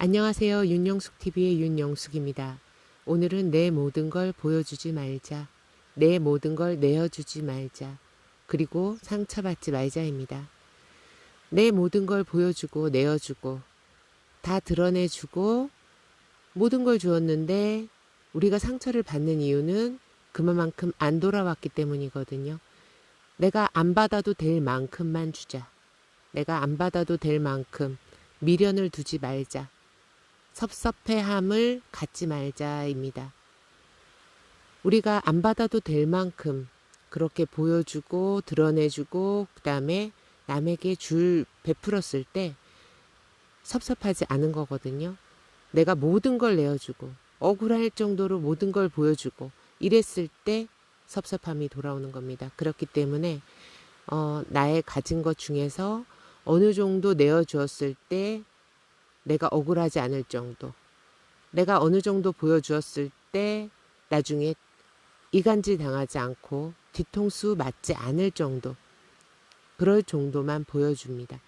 안녕하세요. 윤영숙 TV의 윤영숙입니다. 오늘은 내 모든 걸 보여주지 말자. 내 모든 걸 내어주지 말자. 그리고 상처받지 말자입니다. 내 모든 걸 보여주고 내어주고 다 드러내주고 모든 걸 주었는데 우리가 상처를 받는 이유는 그만큼 안 돌아왔기 때문이거든요. 내가 안 받아도 될 만큼만 주자. 내가 안 받아도 될 만큼 미련을 두지 말자. 섭섭해함을 갖지 말자입니다. 우리가 안 받아도 될 만큼 그렇게 보여주고 드러내주고 그 다음에 남에게 줄 베풀었을 때 섭섭하지 않은 거거든요. 내가 모든 걸 내어주고 억울할 정도로 모든 걸 보여주고 이랬을 때 섭섭함이 돌아오는 겁니다. 그렇기 때문에 어, 나의 가진 것 중에서 어느 정도 내어주었을 때 내가 억울하지 않을 정도, 내가 어느 정도 보여주었을 때 나중에 이간질 당하지 않고 뒤통수 맞지 않을 정도, 그럴 정도만 보여줍니다.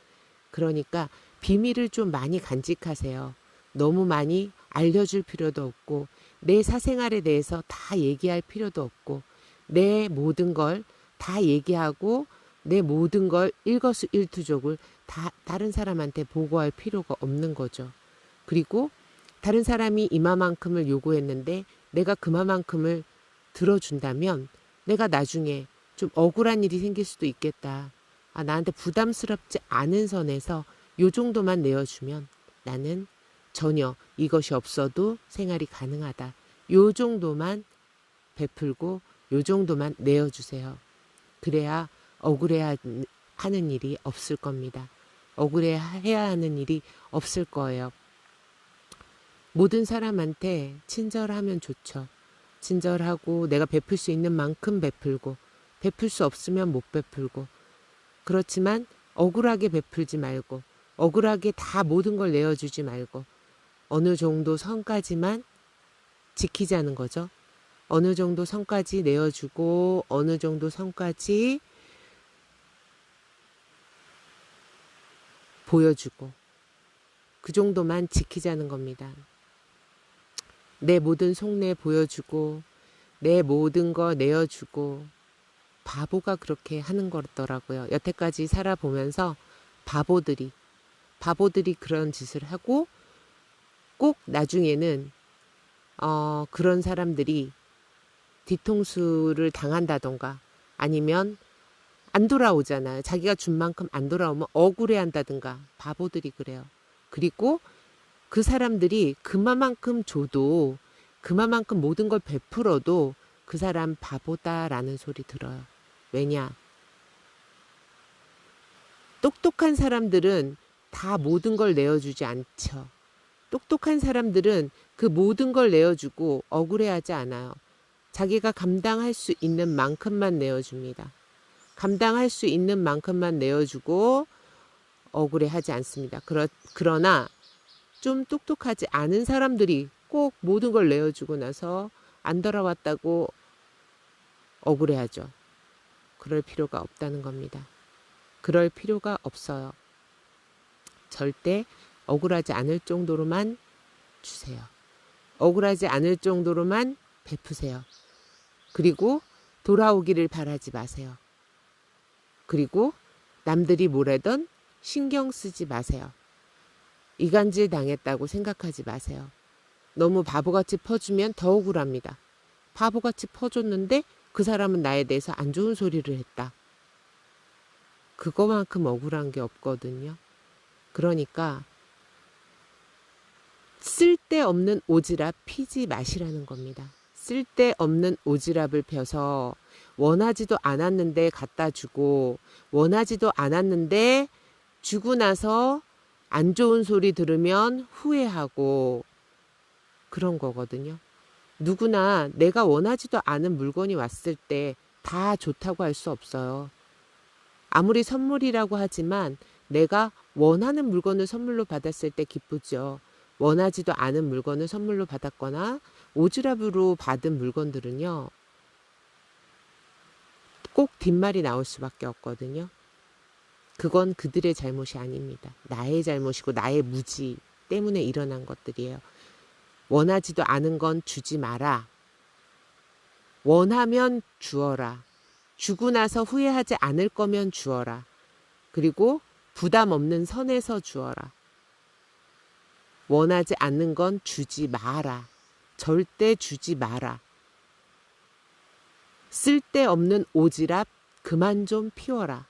그러니까 비밀을 좀 많이 간직하세요. 너무 많이 알려줄 필요도 없고, 내 사생활에 대해서 다 얘기할 필요도 없고, 내 모든 걸 다 얘기하고, 내 모든 걸 일거수일투족을 다 다른 사람한테 보고할 필요가 없는 거죠. 그리고 다른 사람이 이마만큼을 요구했는데 내가 그마만큼을 들어준다면 내가 나중에 좀 억울한 일이 생길 수도 있겠다. 아, 나한테 부담스럽지 않은 선에서 요 정도만 내어주면 나는 전혀 이것이 없어도 생활이 가능하다. 요 정도만 베풀고 요 정도만 내어주세요. 그래야 억울해야 하는 일이 없을 겁니다. 억울해야 하는 일이 없을 거예요. 모든 사람한테 친절하면 좋죠. 친절하고 내가 베풀 수 있는 만큼 베풀고 베풀 수 없으면 못 베풀고 그렇지만 억울하게 베풀지 말고 억울하게 다 모든 걸 내어주지 말고 어느 정도 선까지만 지키자는 거죠. 어느 정도 선까지 내어주고 어느 정도 선까지 보여주고 그 정도만 지키자는 겁니다. 내 모든 속내 보여주고 내 모든 거 내어주고 바보가 그렇게 하는 거더라고요. 여태까지 살아보면서 바보들이 바보들이 그런 짓을 하고 꼭 나중에는 어, 그런 사람들이 뒤통수를 당한다던가 아니면 안 돌아오잖아요. 자기가 준 만큼 안 돌아오면 억울해 한다든가 바보들이 그래요. 그리고 그 사람들이 그만큼 줘도 그만큼 모든 걸 베풀어도 그 사람 바보다라는 소리 들어요. 왜냐? 똑똑한 사람들은 다 모든 걸 내어주지 않죠. 똑똑한 사람들은 그 모든 걸 내어주고 억울해하지 않아요. 자기가 감당할 수 있는 만큼만 내어줍니다. 감당할 수 있는 만큼만 내어주고 억울해 하지 않습니다. 그러, 그러나 좀 똑똑하지 않은 사람들이 꼭 모든 걸 내어주고 나서 안 돌아왔다고 억울해 하죠. 그럴 필요가 없다는 겁니다. 그럴 필요가 없어요. 절대 억울하지 않을 정도로만 주세요. 억울하지 않을 정도로만 베푸세요. 그리고 돌아오기를 바라지 마세요. 그리고 남들이 뭐래던 신경 쓰지 마세요. 이간질 당했다고 생각하지 마세요. 너무 바보같이 퍼주면 더 억울합니다. 바보같이 퍼줬는데 그 사람은 나에 대해서 안 좋은 소리를 했다. 그거만큼 억울한 게 없거든요. 그러니까 쓸데없는 오지랖 피지 마시라는 겁니다. 쓸데없는 오지랖을 펴서 원하지도 않았는데 갖다 주고 원하지도 않았는데 주고 나서 안 좋은 소리 들으면 후회하고 그런 거거든요. 누구나 내가 원하지도 않은 물건이 왔을 때 다 좋다고 할 수 없어요. 아무리 선물이라고 하지만 내가 원하는 물건을 선물로 받았을 때 기쁘죠. 원하지도 않은 물건을 선물로 받았거나 오지랖으로 받은 물건들은요. 꼭 뒷말이 나올 수밖에 없거든요. 그건 그들의 잘못이 아닙니다. 나의 잘못이고 나의 무지. 때문에 일어난 것들이에요. 원하지도 않은 건 주지 마라. 원하면 주어라. 주고 나서 후회하지 않을 거면 주어라. 그리고 부담 없는 선에서 주어라. 원하지 않는 건 주지 마라. 절대 주지 마라. 쓸데없는 오지랖 그만 좀 피워라.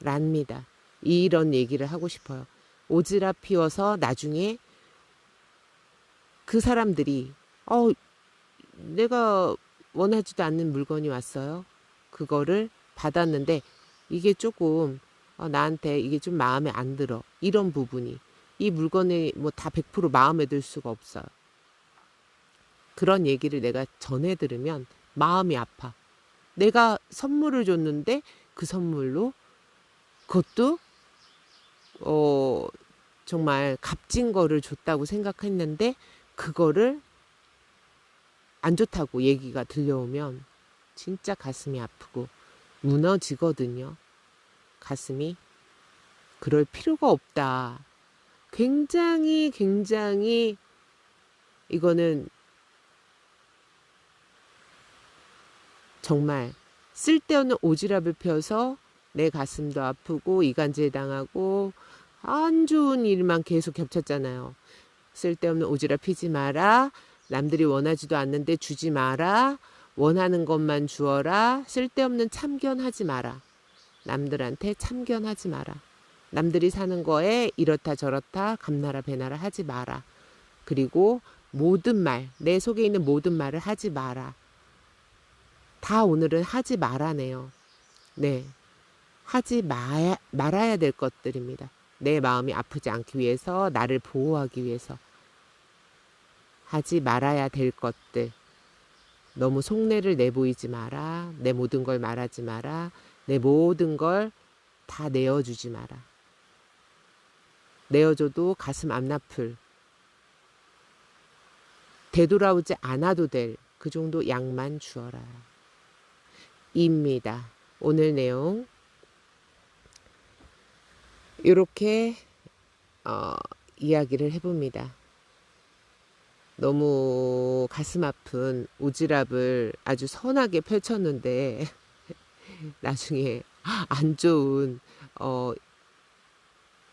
랍니다. 이런 얘기를 하고 싶어요. 오지랖 피워서 나중에 그 사람들이 어 내가 원하지도 않는 물건이 왔어요. 그거를 받았는데 이게 조금 어, 나한테 이게 좀 마음에 안 들어. 이런 부분이 이 물건이 뭐 다 100% 마음에 들 수가 없어요. 그런 얘기를 내가 전해 들으면 마음이 아파. 내가 선물을 줬는데 그 선물로 그것도 어 정말 값진 거를 줬다고 생각했는데 그거를 안 좋다고 얘기가 들려오면 진짜 가슴이 아프고 무너지거든요. 가슴이 그럴 필요가 없다. 굉장히 굉장히 이거는 정말 쓸데없는 오지랖을 펴서 내 가슴도 아프고 이간질 당하고 안 좋은 일만 계속 겹쳤잖아요. 쓸데없는 오지랖 피지 마라. 남들이 원하지도 않는데 주지 마라. 원하는 것만 주어라. 쓸데없는 참견하지 마라. 남들한테 참견하지 마라. 남들이 사는 거에 이렇다 저렇다 감나라 배나라 하지 마라. 그리고 모든 말, 내 속에 있는 모든 말을 하지 마라. 다 오늘은 하지 말아네요. 네. 하지 마야, 말아야 될 것들입니다. 내 마음이 아프지 않기 위해서, 나를 보호하기 위해서. 하지 말아야 될 것들. 너무 속내를 내보이지 마라. 내 모든 걸 말하지 마라. 내 모든 걸 다 내어주지 마라. 내어줘도 가슴 안 아플. 되돌아오지 않아도 될 그 정도 양만 주어라. 입니다. 오늘 내용. 이렇게 어, 이야기를 해봅니다. 너무 가슴 아픈 오지랖을 아주 선하게 펼쳤는데 나중에 안 좋은 어,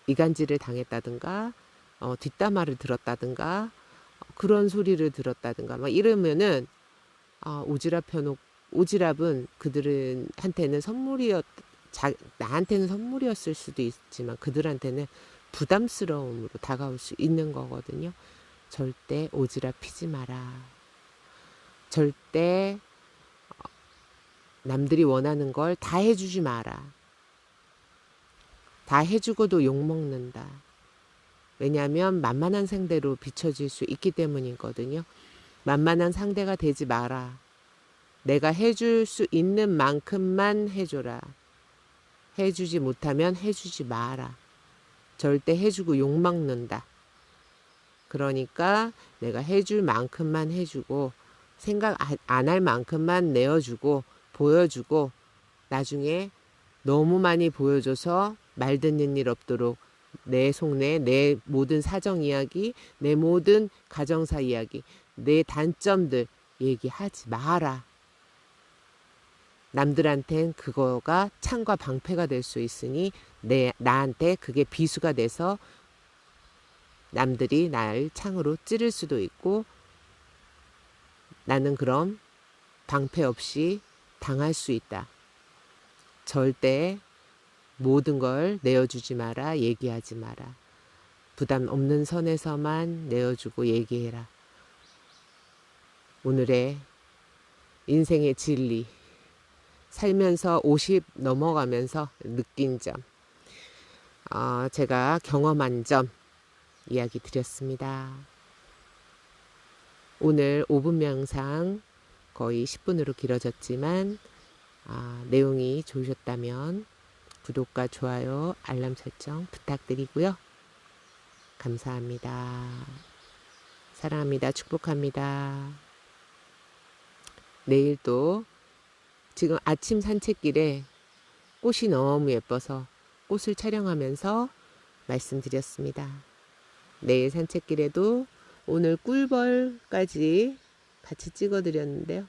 이간질을 당했다든가 어, 뒷담화를 들었다든가 어, 그런 소리를 들었다든가 막 이러면은 아, 오지랖 펴놓 오지랖은 그들은 한테는 선물이었 자, 나한테는 선물이었을 수도 있지만 그들한테는 부담스러움으로 다가올 수 있는 거거든요. 절대 오지랖 피지 마라. 절대 어, 남들이 원하는 걸 다 해주지 마라. 다 해주고도 욕먹는다. 왜냐하면 만만한 상대로 비춰질 수 있기 때문이거든요. 만만한 상대가 되지 마라. 내가 해줄 수 있는 만큼만 해줘라. 해주지 못하면 해주지 마라. 절대 해주고 욕먹는다. 그러니까 내가 해줄 만큼만 해주고 생각 안 할 만큼만 내어주고 보여주고 나중에 너무 많이 보여줘서 말 듣는 일 없도록 내 속내 내 모든 사정 이야기 내 모든 가정사 이야기 내 단점들 얘기하지 마라. 남들한텐 그거가 창과 방패가 될 수 있으니 내 나한테 그게 비수가 돼서 남들이 날 창으로 찌를 수도 있고 나는 그럼 방패 없이 당할 수 있다. 절대 모든 걸 내어주지 마라, 얘기하지 마라. 부담 없는 선에서만 내어주고 얘기해라. 오늘의 인생의 진리. 살면서 50 넘어가면서 느낀 점. 어, 제가 경험한 점 이야기 드렸습니다. 오늘 5분 명상 거의 10분으로 길어졌지만 아, 내용이 좋으셨다면 구독과 좋아요, 알람 설정 부탁드리고요. 감사합니다. 사랑합니다. 축복합니다. 내일 또 지금 아침 산책길에 꽃이 너무 예뻐서 꽃을 촬영하면서 말씀드렸습니다. 내일 산책길에도 오늘 꿀벌까지 같이 찍어드렸는데요.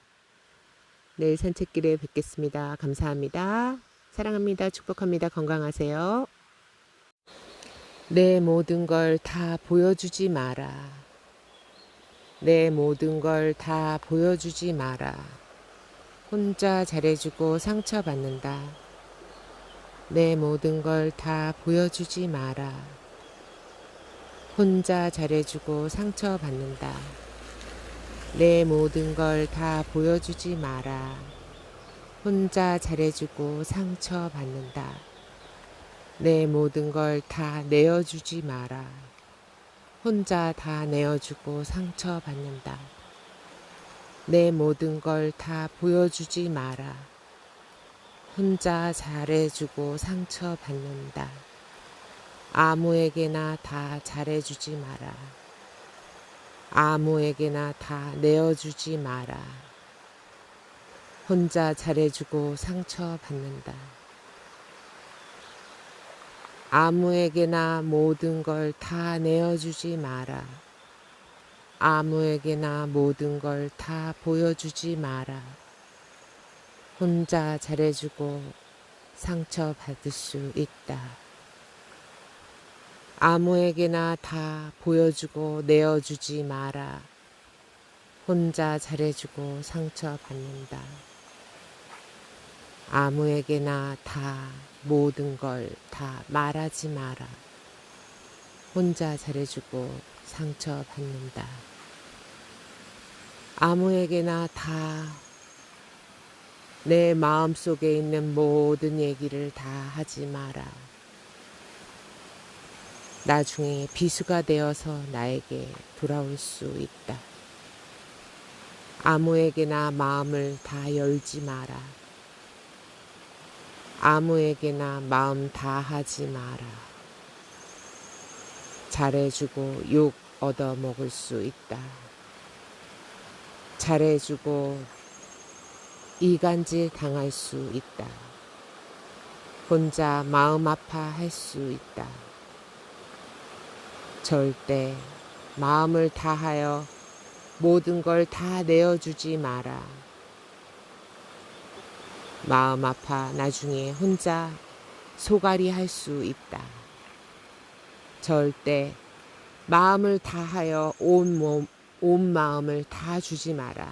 내일 산책길에 뵙겠습니다. 감사합니다. 사랑합니다. 축복합니다. 건강하세요. 내 모든 걸 다 보여주지 마라. 내 모든 걸 다 보여주지 마라. 혼자 잘해주고 상처받는다. 내 모든 걸 다 보여주지 마라. 혼자 잘해주고 상처받는다. 내 모든 걸 다 보여주지 마라. 혼자 잘해주고 상처받는다. 내 모든 걸 다 내어주지 마라. 혼자 다 내어주고 상처받는다. 내 모든 걸 다 보여주지 마라. 혼자 잘해주고 상처받는다. 아무에게나 다 잘해주지 마라. 아무에게나 다 내어주지 마라. 혼자 잘해주고 상처받는다. 아무에게나 모든 걸 다 내어주지 마라. 아무에게나 모든 걸 다 보여주지 마라. 혼자 잘해주고 상처받을 수 있다. 아무에게나 다 보여주고 내어주지 마라. 혼자 잘해주고 상처받는다. 아무에게나 다 모든 걸 다 말하지 마라. 혼자 잘해주고 상처받는다. 아무에게나 다 내 마음 속에 있는 모든 얘기를 다 하지 마라. 나중에 비수가 되어서 나에게 돌아올 수 있다. 아무에게나 마음을 다 열지 마라. 아무에게나 마음 다 하지 마라. 잘해주고 욕 얻어먹을 수 있다. 잘해주고 이간질 당할 수 있다. 혼자 마음 아파할 수 있다. 절대 마음을 다하여 모든 걸 다 내어주지 마라. 마음 아파 나중에 혼자 소갈이 할 수 있다. 절대 마음을 다하여 온 몸, 온 마음을 다 주지 마라.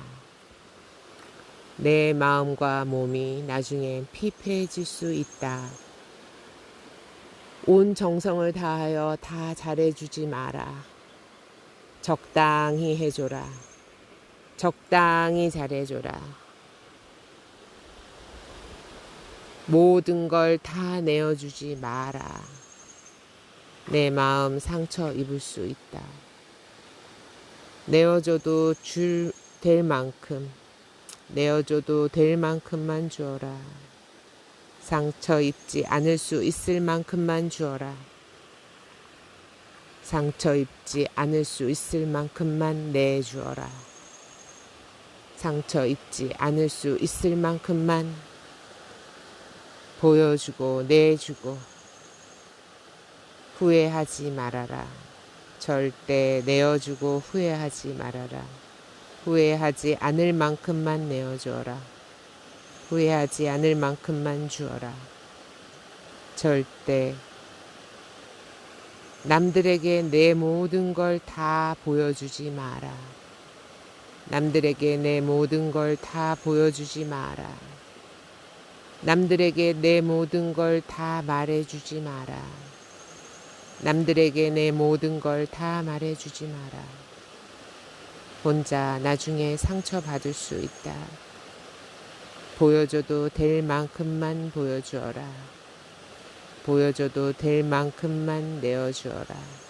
내 마음과 몸이 나중에 피폐해질 수 있다. 온 정성을 다하여 다 잘해주지 마라. 적당히 해줘라. 적당히 잘해줘라. 모든 걸 다 내어주지 마라. 내 마음 상처 입을 수 있다. 내어줘도 줄 될 만큼, 내어줘도 될 만큼만 주어라. 상처 입지 않을 수 있을 만큼만 주어라. 상처 입지 않을 수 있을 만큼만 내주어라. 상처 입지 않을 수 있을 만큼만 보여주고 내주고 후회하지 말아라. 절대 내어주고 후회하지 말아라. 후회하지 않을 만큼만 내어주어라. 후회하지 않을 만큼만 주어라. 절대 남들에게 내 모든 걸 다 보여주지 마라. 남들에게 내 모든 걸 다 보여주지 마라. 남들에게 내 모든 걸 다 말해주지 마라. 남들에게 내 모든 걸 다 말해주지 마라. 혼자 나중에 상처받을 수 있다. 보여줘도 될 만큼만 보여주어라. 보여줘도 될 만큼만 내어주어라.